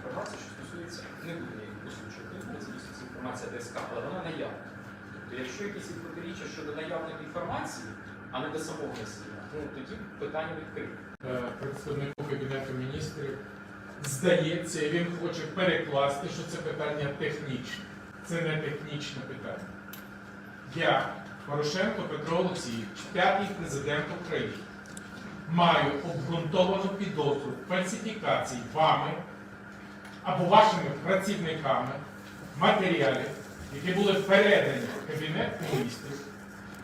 інформація, що стосується, не буде її озвучувати, це дійсно інформація ДСК, але вона наявна. Тобто, якщо якісь протиріччя щодо наявної інформації, а не до самого носія, ну тоді питання відкрите. Е, представнику Кабінету міністрів здається, він хоче перекласти, що це питання технічне. Це не технічне питання. Я, Порошенко Петро Олексійович, п'ятий президент України, маю обґрунтовану підозру фальсифікації вами або вашими працівниками матеріалів, які були передані в Кабінет міністрів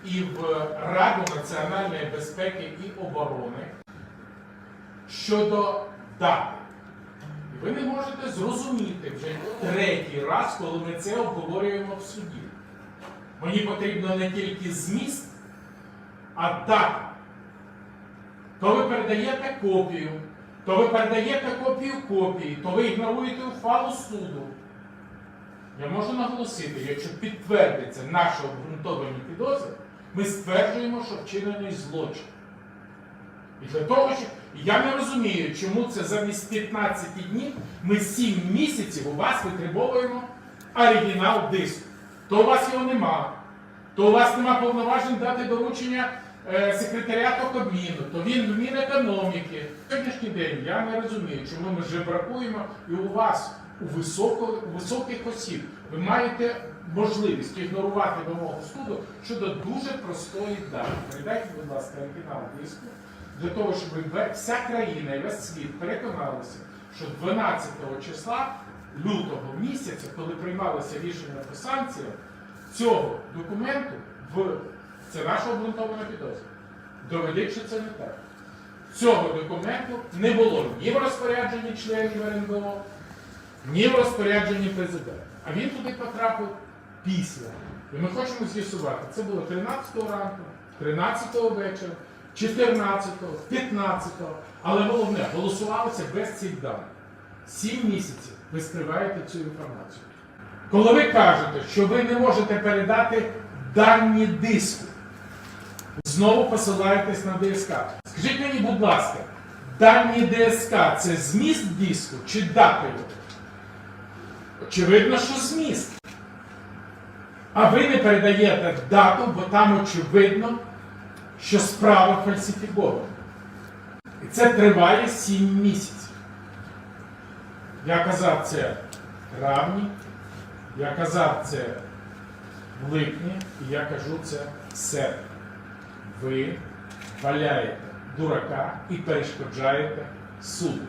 і в Раду національної безпеки і оборони щодо дати. Ви не можете зрозуміти вже третій раз, коли ми це обговорюємо в суді. Мені потрібно не тільки зміст, а дата. То ви передаєте копію, то ви передаєте копію копії, то ви ігноруєте ухвалу суду. Я можу наголосити, якщо підтвердиться наші обґрунтовані підозри, ми стверджуємо, що вчинений злочин. І для того, що я не розумію, чому це замість 15 днів ми 7 місяців у вас витребовуємо оригінал диску. То у вас його нема, то у вас нема повноважень дати доручення секретаріату Кабміну, то він в Мінекономіки. Сьогоднішній день я не розумію, чому ми жебракуємо і у вас у, високо, у високих осіб ви маєте можливість ігнорувати вимогу суду щодо дуже простої дати. Передайте, будь ласка, оригінал диску для того, щоб вся країна і весь світ переконалися, що 12 числа лютого місяця, коли приймалося рішення по санкціях, цього документу в це наша обґрунтована підозра. Доведіть, що це не так. Цього документу не було ні в розпорядженні членів РНБО, ні в розпорядженні президента. А він туди потрапив після. І ми хочемо з'ясувати, це було 13 ранку, 13 вечора, 14, 15, але головне, голосувалося без цих даних. Сім місяців ви скриваєте цю інформацію. Коли ви кажете, що ви не можете передати дані диску, знову посилаєтесь на ДСК. Скажіть мені, будь ласка, дані ДСК це зміст диску чи дата його? Очевидно, що зміст. А ви не передаєте дату, бо там очевидно, що справа фальсифікована. І це триває 7 місяців. Я казав це травні, я казав це в липні, і я кажу це в серпні. Ви валяєте дурака і перешкоджаєте суду.